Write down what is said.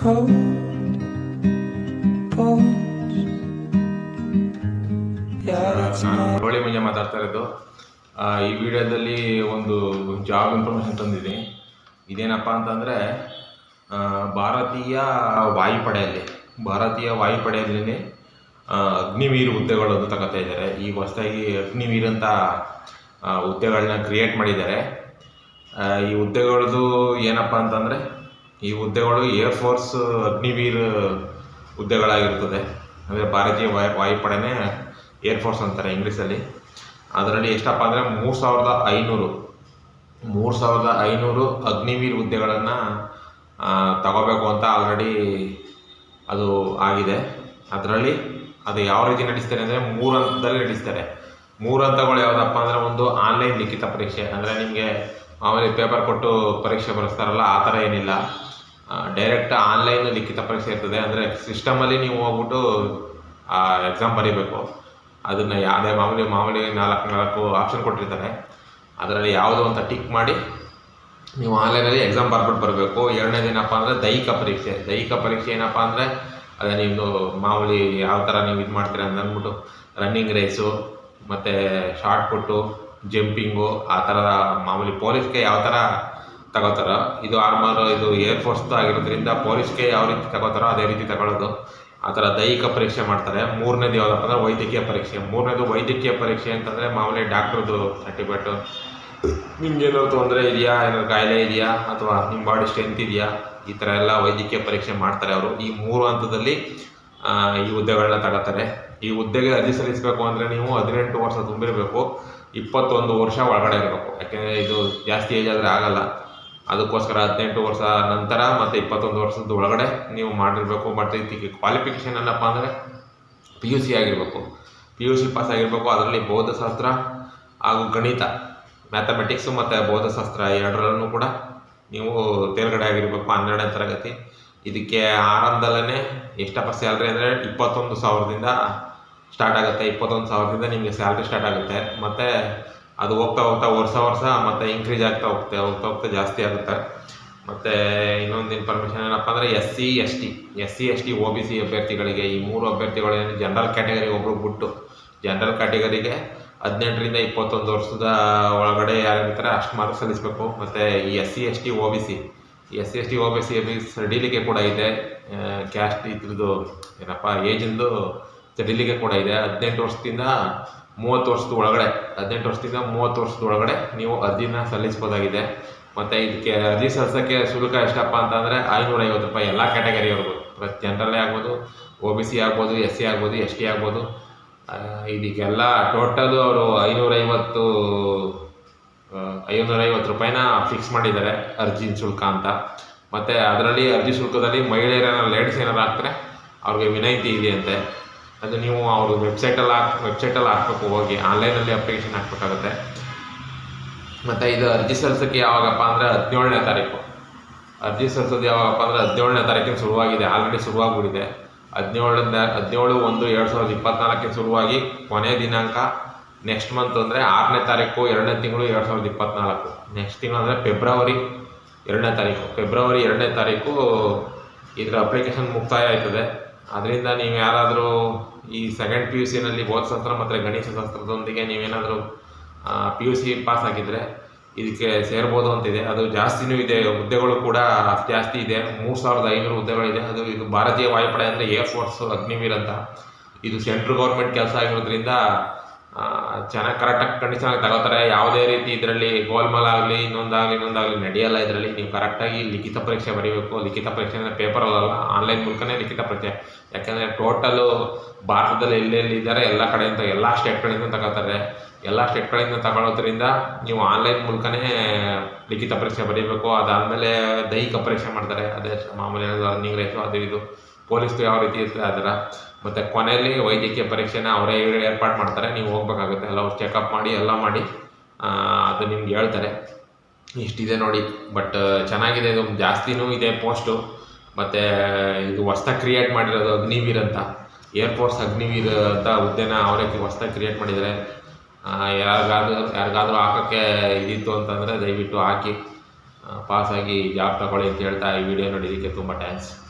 cold ನಾನು ಮುಂಜೆ ಮಾತಾಡ್ತಾ ಇರೋದು. ಈ ವಿಡಿಯೋದಲ್ಲಿ ಒಂದು ಜಾಬ್ ಇನ್ಫಾರ್ಮೇಷನ್ ತಂದಿದ್ದೀನಿ. ಇದೇನಪ್ಪ ಅಂತಂದರೆ ಭಾರತೀಯ ವಾಯುಪಡೆಯಲ್ಲಿ ಭಾರತೀಯ ವಾಯುಪಡೆಯಲ್ಲಿ ಅಗ್ನಿವೀರ್ ಹುದ್ದೆಗಳು ಅಂತ ತಗೋತಾ ಇದ್ದಾರೆ. ಈಗ ಹೊಸದಾಗಿ ಅಗ್ನಿವೀರ್ ಅಂತ ಹುದ್ದೆಗಳನ್ನ ಕ್ರಿಯೇಟ್ ಮಾಡಿದ್ದಾರೆ. ಈ ಹುದ್ದೆಗಳದ್ದು ಏನಪ್ಪ ಅಂತಂದರೆ ಈ ಹುದ್ದೆಗಳು ಏರ್ ಫೋರ್ಸ್ ಅಗ್ನಿವೀರ್ ಹುದ್ದೆಗಳಾಗಿರ್ತದೆ. ಅಂದರೆ ಭಾರತೀಯ ವಾಯು, ವಾಯುಪಡೆನೇ ಏರ್ ಫೋರ್ಸ್ ಅಂತಾರೆ ಇಂಗ್ಲೀಷಲ್ಲಿ. ಅದರಲ್ಲಿ ಎಷ್ಟಪ್ಪ ಅಂದರೆ ಮೂರು ಸಾವಿರದ ಐನೂರು, ಮೂರು ಸಾವಿರದ ಐನೂರು ಅಗ್ನಿವೀರ್ ಹುದ್ದೆಗಳನ್ನು ತಗೋಬೇಕು ಅಂತ ಆಲ್ರೆಡಿ ಅದು ಆಗಿದೆ. ಅದರಲ್ಲಿ ಅದು ಯಾವ ರೀತಿ ನಡೆಸ್ತಾರೆ ಅಂದರೆ ಮೂರು ಹಂತದಲ್ಲಿ ನಡೆಸ್ತಾರೆ ಮೂರು ಹಂತಗಳು ಯಾವುದಪ್ಪ ಅಂದರೆ ಒಂದು ಆನ್ಲೈನ್ ಲಿಖಿತ ಪರೀಕ್ಷೆ. ಅಂದರೆ ನಿಮಗೆ ಮಾಮೂಲಿ ಪೇಪರ್ ಕೊಟ್ಟು ಪರೀಕ್ಷೆ ಬರೆಸ್ತಾರಲ್ಲ, ಆ ಥರ ಏನಿಲ್ಲ. ಡೈರೆಕ್ಟ್ ಆನ್ಲೈನ್ ಲಿಖಿತ ಪರೀಕ್ಷೆ ಇರ್ತದೆ. ಅಂದರೆ ಸಿಸ್ಟಮಲ್ಲಿ ನೀವು ಹೋಗ್ಬಿಟ್ಟು ಎಕ್ಸಾಮ್ ಬರೀಬೇಕು. ಅದನ್ನು ಯಾವುದೇ ಮಾಮೂಲಿ ಮಾಮೂಲಿ ನಾಲ್ಕು ನಾಲ್ಕು ಆಪ್ಷನ್ ಕೊಟ್ಟಿರ್ತಾರೆ. ಅದರಲ್ಲಿ ಯಾವುದೋ ಅಂತ ಟಿಕ್ ಮಾಡಿ ನೀವು ಆನ್ಲೈನಲ್ಲಿ ಎಕ್ಸಾಮ್ ಬರ್ಬಿಟ್ಟು ಬರಬೇಕು. ಎರಡನೇದು ಏನಪ್ಪ ಅಂದರೆ ದೈಹಿಕ ಪರೀಕ್ಷೆ. ದೈಹಿಕ ಪರೀಕ್ಷೆ ಏನಪ್ಪ ಅಂದರೆ ಅದೇ ನೀವು ಮಾಮೂಲಿ ಯಾವ ಥರ ನೀವು ಇದು ಮಾಡ್ತೀರಾ ಅಂತ ಅಂದ್ಬಿಟ್ಟು ರನ್ನಿಂಗ್ ರೇಸು ಮತ್ತು ಶಾರ್ಟ್ ಪುಟ್ಟು ಜಂಪಿಂಗು ಆ ಥರ ಮಾಮೂಲಿ ಪೊಲೀಸ್ಗೆ ಯಾವ ಥರ ತಗೋತಾರೋ. ಇದು ಆರ್ಮರ್ ಇದು ಏರ್ ಫೋರ್ಸ್ದು ಆಗಿರೋದ್ರಿಂದ ಪೊಲೀಸ್ಗೆ ಯಾವ ರೀತಿ ತಗೋತಾರೋ ಅದೇ ರೀತಿ ತಗೊಳ್ಳೋದು. ಆ ಥರ ದೈಹಿಕ ಪರೀಕ್ಷೆ ಮಾಡ್ತಾರೆ. ಮೂರನೇದು ಯಾವುದಪ್ಪ ಅಂದರೆ ವೈದ್ಯಕೀಯ ಪರೀಕ್ಷೆ. ಮೂರನೇದು ವೈದ್ಯಕೀಯ ಪರೀಕ್ಷೆ ಅಂತಂದರೆ ಮಾಮೂಲಿ ಡಾಕ್ಟ್ರದ್ದು ಸರ್ಟಿಫಿಕೇಟು ನಿಮ್ಗೆ ಏನಾದ್ರು ತೊಂದರೆ ಇದೆಯಾ? ಏನಾದ್ರು ಕಾಯಿಲೆ ಇದೆಯಾ? ಅಥವಾ ನಿಮ್ಮ ಬಾಡಿ ಸ್ಟ್ರೆಂತ್ ಇದೆಯಾ? ಈ ಥರ ಎಲ್ಲ ವೈದ್ಯಕೀಯ ಪರೀಕ್ಷೆ ಮಾಡ್ತಾರೆ ಅವರು. ಈ ಮೂರು ಹಂತದಲ್ಲಿ ಈ ಹುದ್ದೆಗಳನ್ನ ತಗೋತಾರೆ. ಈ ಹುದ್ದೆಗೆ ಅರ್ಜಿ ಸಲ್ಲಿಸಬೇಕು ಅಂದರೆ ನೀವು ಹದಿನೆಂಟು ವರ್ಷ ತುಂಬಿರಬೇಕು. ಇಪ್ಪತ್ತೊಂದು ವರ್ಷ ಒಳಗಡೆ ಇರಬೇಕು. ಯಾಕೆಂದರೆ ಇದು ಜಾಸ್ತಿ ಏಜ್ ಆದರೆ ಆಗಲ್ಲ. ಅದಕ್ಕೋಸ್ಕರ ಹದಿನೆಂಟು ವರ್ಷ ನಂತರ ಮತ್ತು ಇಪ್ಪತ್ತೊಂದು ವರ್ಷದ ಒಳಗಡೆ ನೀವು ಮಾಡಿರಬೇಕು. ಮತ್ತು ಇದಕ್ಕೆ ಕ್ವಾಲಿಫಿಕೇಷನ್ ಏನಪ್ಪ ಅಂದರೆ ಪಿ ಯು ಸಿ ಆಗಿರಬೇಕು. ಪಿ ಯು ಸಿ ಪಾಸ್ ಆಗಿರಬೇಕು. ಅದರಲ್ಲಿ ಬೌದ್ಧಶಾಸ್ತ್ರ ಹಾಗೂ ಗಣಿತ ಮ್ಯಾಥಮೆಟಿಕ್ಸು ಮತ್ತು ಬೌದ್ಧಶಾಸ್ತ್ರ ಎರಡರಲ್ಲೂ ಕೂಡ ನೀವು ತೇರ್ಗಡೆ ಆಗಿರಬೇಕು ಹನ್ನೆರಡನೇ ತರಗತಿ. ಇದಕ್ಕೆ ಆರಂಭದಲ್ಲೇ ಎಷ್ಟಪ್ಪ ಸ್ಯಾಲ್ರಿ ಅಂದರೆ ಇಪ್ಪತ್ತೊಂದು ಸಾವಿರದಿಂದ ಸ್ಟಾರ್ಟ್ ಆಗುತ್ತೆ. ಇಪ್ಪತ್ತೊಂದು ಸಾವಿರದಿಂದ ನಿಮಗೆ ಸ್ಯಾಲ್ರಿ ಸ್ಟಾರ್ಟ್ ಆಗುತ್ತೆ. ಮತ್ತು ಅದು ಹೋಗ್ತಾ ಹೋಗ್ತಾ ವರ್ಷ ವರ್ಷ ಮತ್ತೆ ಇನ್ಕ್ರೀಸ್ ಆಗ್ತಾ ಹೋಗ್ತಾ ಹೋಗ್ತಾ ಹೋಗ್ತಾ ಜಾಸ್ತಿ ಆಗುತ್ತೆ. ಮತ್ತು ಇನ್ನೊಂದು ಇನ್ಫಾರ್ಮೇಷನ್ ಏನಪ್ಪ ಅಂದರೆ S C S T S C S T O B C ಅಭ್ಯರ್ಥಿಗಳಿಗೆ ಈ ಮೂರು ಅಭ್ಯರ್ಥಿಗಳೇನು ಜನರಲ್ ಕ್ಯಾಟಗರಿ ಒಬ್ರು ಬಿಟ್ಟು ಜನರಲ್ ಕ್ಯಾಟಗರಿಗೆ ಹದಿನೆಂಟರಿಂದ ಇಪ್ಪತ್ತೊಂದು ವರ್ಷದ ಒಳಗಡೆ ಯಾರಿರ್ತಾರೆ ಅಷ್ಟು ಮಾತ್ರ ಸಲ್ಲಿಸಬೇಕು. ಮತ್ತು ಈ S C S T O B C S C S T O B C ಸಡಿಲಿಕೆ ಕೂಡ ಇದೆ. ಕ್ಯಾಸ್ಟ್ ಇದ್ರದ್ದು ಏನಪ್ಪ ಏಜಿಂದು ಸಡಿಲಿಕೆ ಕೂಡ ಇದೆ. ಹದಿನೆಂಟು ವರ್ಷದಿಂದ ಮೂವತ್ತು ವರ್ಷದ ಒಳಗಡೆ ಹದಿನೆಂಟು ವರ್ಷದಿಂದ ಮೂವತ್ತು ವರ್ಷದ ಒಳಗಡೆ ನೀವು ಅರ್ಜಿನ ಸಲ್ಲಿಸ್ಬೋದಾಗಿದೆ. ಮತ್ತು ಇದಕ್ಕೆ ಅರ್ಜಿ ಸಲ್ಲಿಸೋಕ್ಕೆ ಶುಲ್ಕ ಎಷ್ಟಪ್ಪ ಅಂತಂದರೆ ಐನೂರೈವತ್ತು ರೂಪಾಯಿ ಎಲ್ಲ ಕ್ಯಾಟಗರಿಯವ್ರಿಗೂ ಪ್ರತಿ ಜನರಲ್ಲೇ ಆಗ್ಬೋದು ಒ ಬಿ ಸಿ ಆಗ್ಬೋದು ಎಸ್ ಸಿ ಆಗ್ಬೋದು ಎಸ್ ಟಿ ಆಗ್ಬೋದು. ಆ, ಇದಕ್ಕೆಲ್ಲ ಟೋಟಲು ಅವರು ಐನೂರೈವತ್ತು ಐನೂರೈವತ್ತು ರೂಪಾಯಿನ ಫಿಕ್ಸ್ ಮಾಡಿದ್ದಾರೆ ಅರ್ಜಿ ಶುಲ್ಕ ಅಂತ. ಮತ್ತು ಅದರಲ್ಲಿ ಅರ್ಜಿ ಶುಲ್ಕದಲ್ಲಿ ಮಹಿಳೆಯರ ಲೇಡೀಸ್ ಏನಾರು ಹಾಕ್ತಾರೆ ಅವ್ರಿಗೆ ವಿನಾಯಿತಿ ಇದೆ ಅಂತೆ ಅದು ನೀವು ಅವರು ವೆಬ್ಸೈಟಲ್ಲಿ ಹಾಕ್ ವೆಬ್ಸೈಟಲ್ಲಿ ಹಾಕ್ಬೇಕು, ಹೋಗಿ ಆನ್ಲೈನಲ್ಲಿ ಅಪ್ಲಿಕೇಶನ್ ಹಾಕ್ಬೇಕಾಗುತ್ತೆ. ಮತ್ತು ಇದು ಅರ್ಜಿ ಸಲ್ಲಿಸೋಕ್ಕೆ ಯಾವಾಗಪ್ಪ ಅಂದರೆ ಹದಿನೇಳನೇ ತಾರೀಕು. ಅರ್ಜಿ ಸಲ್ಲಿಸೋದು ಯಾವಾಗಪ್ಪ ಅಂದರೆ ಹದಿನೇಳನೇ ತಾರೀಕಿನ ಶುರುವಾಗಿದೆ ಆಲ್ರೆಡಿ ಶುರುವಾಗ್ಬಿಟ್ಟಿದೆ. ಹದಿನೇಳನೇ ಹದಿನೇಳು ಒಂದು ಎರಡು ಸಾವಿರದ ಇಪ್ಪತ್ತ್ನಾಲ್ಕಕ್ಕೆ ಶುರುವಾಗಿ ಕೊನೆಯ ದಿನಾಂಕ ನೆಕ್ಸ್ಟ್ ಮಂತ್ ಅಂದರೆ ಆರನೇ ತಾರೀಕು, ಎರಡನೇ ತಿಂಗಳು ಎರಡು ಸಾವಿರದ ಇಪ್ಪತ್ನಾಲ್ಕು. ನೆಕ್ಸ್ಟ್ ತಿಂಗಳು ಅಂದರೆ ಫೆಬ್ರವರಿ ಎರಡನೇ ತಾರೀಕು. ಫೆಬ್ರವರಿ ಎರಡನೇ ತಾರೀಕು ಇದರ ಅಪ್ಲಿಕೇಶನ್ ಮುಕ್ತಾಯ ಆಯ್ತದೆ. ಅದರಿಂದ ನೀವು ಯಾರಾದರೂ ಈ ಸೆಕೆಂಡ್ ಪಿ ಯು ಸಿನಲ್ಲಿ ಭೌತಶಾಸ್ತ್ರ ಮತ್ತು ಗಣಿತಶಾಸ್ತ್ರದೊಂದಿಗೆ ನೀವೇನಾದರೂ ಪಿ ಯು ಸಿ ಪಾಸ್ ಆಗಿದ್ದರೆ ಇದಕ್ಕೆ ಸೇರ್ಬೋದು ಅಂತಿದೆ. ಅದು ಜಾಸ್ತಿನೂ ಇದೆ, ಹುದ್ದೆಗಳು ಕೂಡ ಜಾಸ್ತಿ ಇದೆ. ಮೂರು ಸಾವಿರದ ಐನೂರು ಹುದ್ದೆಗಳಿದೆ. ಅದು ಇದು ಭಾರತೀಯ ವಾಯುಪಡೆ ಅಂದರೆ ಏರ್ ಫೋರ್ಸ್ ಅಗ್ನಿವೀರ್ ಅಂತ. ಇದು ಸೆಂಟ್ರಲ್ ಗೌರ್ಮೆಂಟ್ ಕೆಲಸ ಆಗಿರೋದ್ರಿಂದ ಚೆನ್ನಾಗಿ ಕರೆಕ್ಟಾಗಿ ಕಂಡೀಷನಾಗಿ ತಗೋತಾರೆ. ಯಾವುದೇ ರೀತಿ ಇದರಲ್ಲಿ ಗೋಲ್ಮಾಲ್ ಆಗಲಿ, ಇನ್ನೊಂದಾಗಲಿ ಇನ್ನೊಂದಾಗಲಿ ನಡೆಯಲ್ಲ ಇದರಲ್ಲಿ. ನೀವು ಕರೆಕ್ಟಾಗಿ ಲಿಖಿತ ಪರೀಕ್ಷೆ ಬರೀಬೇಕು. ಲಿಖಿತ ಪರೀಕ್ಷೆ ಅಂದರೆ ಪೇಪರಲ್ಲ ಆನ್ಲೈನ್ ಮೂಲಕನೇ ಲಿಖಿತ ಪರೀಕ್ಷೆ. ಯಾಕೆಂದರೆ ಟೋಟಲು ಭಾರತದಲ್ಲಿ ಎಲ್ಲೆಲ್ಲಿ ಇದ್ದಾರೆ, ಎಲ್ಲ ಕಡೆಯಿಂದ ಎಲ್ಲ ಸ್ಟೇಟ್ಗಳಿಂದ ತಗೋತಾರೆ. ಎಲ್ಲ ಸ್ಟೇಟ್ಗಳಿಂದ ತಗೊಳ್ಳೋದ್ರಿಂದ ನೀವು ಆನ್ಲೈನ್ ಮೂಲಕನೇ ಲಿಖಿತ ಪರೀಕ್ಷೆ ಬರೀಬೇಕು. ಅದಾದಮೇಲೆ ದೈಹಿಕ ಪರೀಕ್ಷೆ ಮಾಡ್ತಾರೆ. ಅದೇ ಮಾಮೂಲಿ ರನ್ನಿಂಗ್ ರೇಸು ಅದು ಇದು. ಪೊಲೀಸ್ದು ಯಾವ ರೀತಿ ಇರ್ತದೆ ಅದರ ಮತ್ತು ಕೊನೆಯಲ್ಲಿ ವೈದ್ಯಕೀಯ ಪರೀಕ್ಷೆನ ಅವರೇ ಏರ್ಪಾಡು ಮಾಡ್ತಾರೆ. ನೀವು ಹೋಗ್ಬೇಕಾಗುತ್ತೆ. ಎಲ್ಲ ಚೆಕಪ್ ಮಾಡಿ, ಎಲ್ಲ ಮಾಡಿ ಅದು ನಿಮ್ಗೆ ಹೇಳ್ತಾರೆ. ಇಷ್ಟಿದೆ ನೋಡಿ. ಬಟ್ ಚೆನ್ನಾಗಿದೆ. ಇದು ಜಾಸ್ತಿನೂ ಇದೆ ಪೋಸ್ಟು. ಮತ್ತು, ಇದು ಹೊಸ್ದಾಗಿ ಕ್ರಿಯೇಟ್ ಮಾಡಿರೋದು ಅಗ್ನಿವೀರ್ ಅಂತ. ಏರ್ಫೋರ್ಸ್ ಅಗ್ನಿವೀರ್ ಅಂತ ಹುದ್ದೆನ ಅವರೇ ಹೊಸ್ದಾಗಿ ಕ್ರಿಯೇಟ್ ಮಾಡಿದ್ದಾರೆ. ಯಾರಿಗಾದ್ರೂ ಯಾರಿಗಾದ್ರೂ ಹಾಕೋಕ್ಕೆ ಇದಿತ್ತು ಅಂತಂದರೆ ದಯವಿಟ್ಟು ಹಾಕಿ ಪಾಸಾಗಿ ಜಾಬ್ ತಗೊಳ್ಳಿ ಅಂತ ಹೇಳ್ತಾ ಈ ವಿಡಿಯೋ ನೋಡಿದ್ದಕ್ಕೆ ತುಂಬ ಥ್ಯಾಂಕ್ಸ್